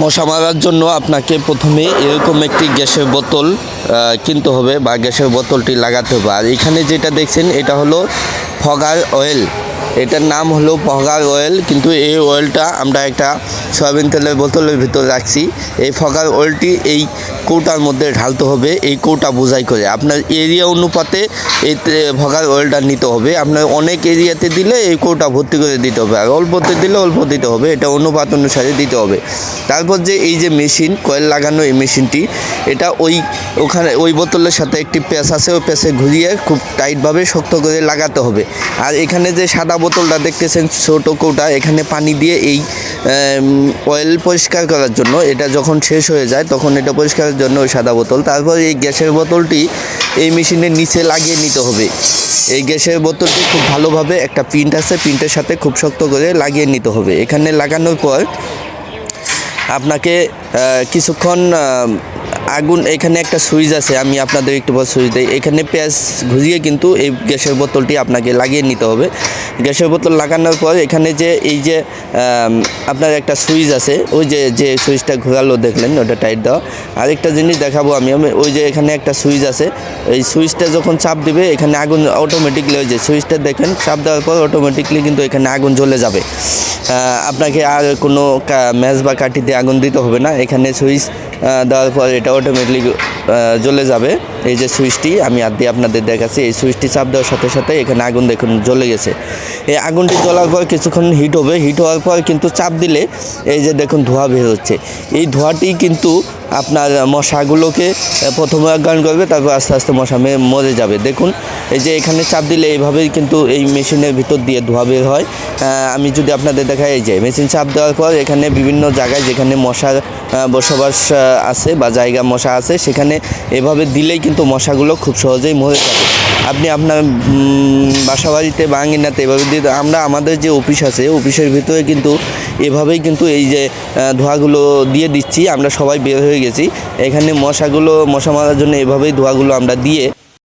মশা মারার জন্য আপনাকে প্রথমে এরকম একটি গ্যাসের বোতল কিনতে হবে বা গ্যাসের বোতলটি লাগাতে হবে। আর এখানে যেটা দেখছেন, এটা হলো ফগার অয়েল। এটার নাম হলো ফগার অয়েল কিন্তু এই অয়েলটা আমরা একটা সয়াবিন তেলের বোতলের ভিতর রাখছি। এই ফগার অয়েলটি এই কৌটার মধ্যে ঢালতে হবে, এই কৌটা বোঝাই করে। আপনার এরিয়া অনুপাতে এই ফগার অয়েলটা নিতে হবে। আপনার অনেক এরিয়াতে দিলে এই কৌটা ভর্তি করে দিতে হবে, আর অল্পতে দিলে অল্প দিতে হবে, এটা অনুপাত অনুসারে দিতে হবে। তারপর যে এই যে মেশিন কয়েল লাগানো এই মেশিনটি, এটা ওই ওখানে ওই বোতলের সাথে একটি প্যাচ আছে, ওই প্যাচে ঘুরিয়ে খুব টাইটভাবে শক্ত করে লাগাতে হবে। আর এখানে যে সাদা বোতলটা দেখতেছেন ছোটো কৌটা, এখানে পানি দিয়ে এই অয়েল পরিষ্কার করার জন্য এটা যখন শেষ হয়ে যায় তখন এটা পরিষ্কারের জন্য ওই সাদা বোতল। তারপর এই গ্যাসের বোতলটি এই মেশিনের নিচে লাগিয়ে নিতে হবে। এই গ্যাসের বোতলটি খুব ভালোভাবে একটা প্রিন্ট আছে প্রিন্টের সাথে খুব শক্ত করে লাগিয়ে নিতে হবে। এখানে লাগানোর পর আপনাকে কিছুক্ষণ আগুন, এখানে একটা সুইচ আছে, আমি আপনাদের একটু পর সুইচ দিই। এখানে পেঁয়াজ ঘুরিয়ে কিন্তু এই গ্যাসের বোতলটি আপনাকে লাগিয়ে নিতে হবে। গ্যাসের বোতল লাগানোর পর এখানে যে, এই যে আপনার একটা সুইচ আছে, ওই যে যে সুইচটা ঘোরালো দেখলেন, ওটা টাইট দেওয়া। আরেকটা জিনিস দেখাবো আমি আমি ওই যে এখানে একটা সুইচ আছে, এই সুইচটা যখন চাপ দিবে, এখানে আগুন অটোমেটিকলি ওই যে সুইচটা দেখেন, চাপ দেওয়ার পর অটোমেটিকলি কিন্তু এখানে আগুন জ্বলে যাবে। আপনাকে আর কোনো ম্যাচ বা কাঠি দিয়ে আগুন দিতে হবে না, এখানে সুইচ দেওয়ার পর এটা অটোমেটিকলি জ্বলে যাবে। এই যে সুইচটি, আমি আর দিয়ে আপনাদের দেখাচ্ছি, এই সুইচটি চাপ দেওয়ার সাথে সাথে এখানে আগুন দেখুন জ্বলে গেছে। এই আগুনটি জ্বলার পর কিছুক্ষণ হিট হবে। হিট হওয়ার পর কিন্তু চাপ দিলে এই যে দেখুন ধোঁয়া বের হচ্ছে। এই ধোঁয়াটি কিন্তু আপনার মশাগুলোকে প্রথমে অজ্ঞান করবে, তারপর আস্তে আস্তে মশা মরে যাবে। দেখুন, এই যে এখানে চাপ দিলে এইভাবেই কিন্তু এই মেশিনের ভিতর দিয়ে ধোঁয়া বের হয়। আমি যদি আপনাদের দেখাই, এই যে মেশিন চাপ দেওয়ার পর এখানে বিভিন্ন জায়গায় যেখানে মশার বসবাস আছে বা জায়গা মশা আছে, সেখানে এভাবে দিলেই কিন্তু মশাগুলো খুব সহজেই মরে যাবে। আপনি আপনার বাসাবাড়িতে বাসা বাড়িতে বা আঙিনাতে এভাবে দিয়ে আমরা, আমাদের যে অফিস আছে, অফিসের ভিতরে কিন্তু এভাবেই কিন্তু এই যে ধোঁয়াগুলো দিয়ে দিচ্ছি। আমরা সবাই বের হয়ে গেছি। এখানে মশাগুলো, মশা মারার জন্য এভাবেই ধোঁয়াগুলো আমরা দিয়ে